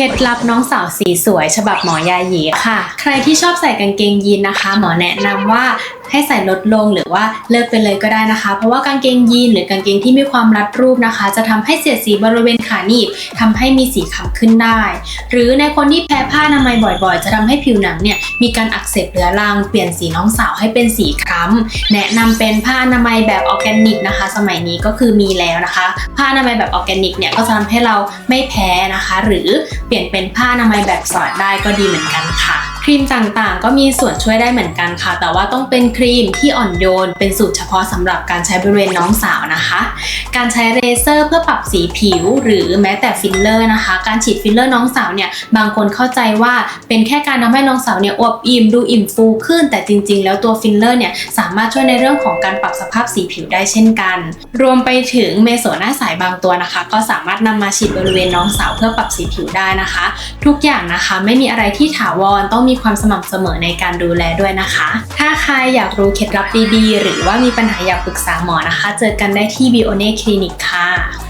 เคล็ดลับน้องสาวสีสวย ฉบับหมอยาหยีค่ะ ใครที่ชอบใส่กางเกงยีนนะคะ หมอแนะนำว่า ให้ใส่ลดลงหรือว่าเลิกไปเลยก็ได้นะคะ เพราะว่ากางเกงยีนหรือกางเกงที่มีความรัดรูปนะคะ จะทำให้เสียดสีบริเวณขาหนีบทำให้มีสีขาวขึ้นได้ หรือในคนที่แพ้ผ้าอนามัยบ่อยๆ จะทำให้ผิวหนังเนี่ยมีการอักเสบเรื้อรังเปลี่ยนสีน้องสาวให้เป็นสีคล้ำแนะนำเป็นผ้าอนามัยแบบออร์แกนิกนะคะ สมัยนี้ก็คือมีแล้วนะคะ ผ้าอนามัยแบบออร์แกนิกเนี่ยก็จะทำให้เราไม่แพ้นะคะ หรือเปลี่ยนเป็นผ้าอนามัยแบบสอดได้ก็ดีเหมือนกันค่ะ รีมต่างๆ ก็มีส่วนช่วยได้เหมือนกันค่ะ แต่ว่าต้องเป็นครีมที่อ่อนโยน เป็นสูตรเฉพาะสำหรับการใช้บริเวณน้องสาวนะคะ การใช้เรเซอร์เพื่อปรับสีผิว หรือแม้แต่ฟิลเลอร์นะคะ การฉีดฟิลเลอร์น้องสาวเนี่ยบางคนเข้าใจว่าเป็นแค่การทำให้น้องสาวเนี่ยอวบอิ่มดูอิ่มฟูขึ้น แต่จริง ๆ แล้วตัวฟิลเลอร์เนี่ยสามารถช่วยในเรื่องของการปรับสภาพสีผิวได้เช่นกัน รวมไปถึงเมโซหน้าสายบางตัวนะคะ ก็สามารถนำมาฉีดบริเวณน้องสาวเพื่อปรับสีผิวได้นะคะ ทุกอย่างนะคะไม่มีอะไรที่ถาวรต้องมีความสม่ำเสมอในการดูแลด้วยนะคะ ถ้าใครอยากรู้เคล็ดลับดีๆ หรือว่ามีปัญหาอยากปรึกษาหมอนะคะ เจอกันได้ที่ b i o n e Clinic ค่ะ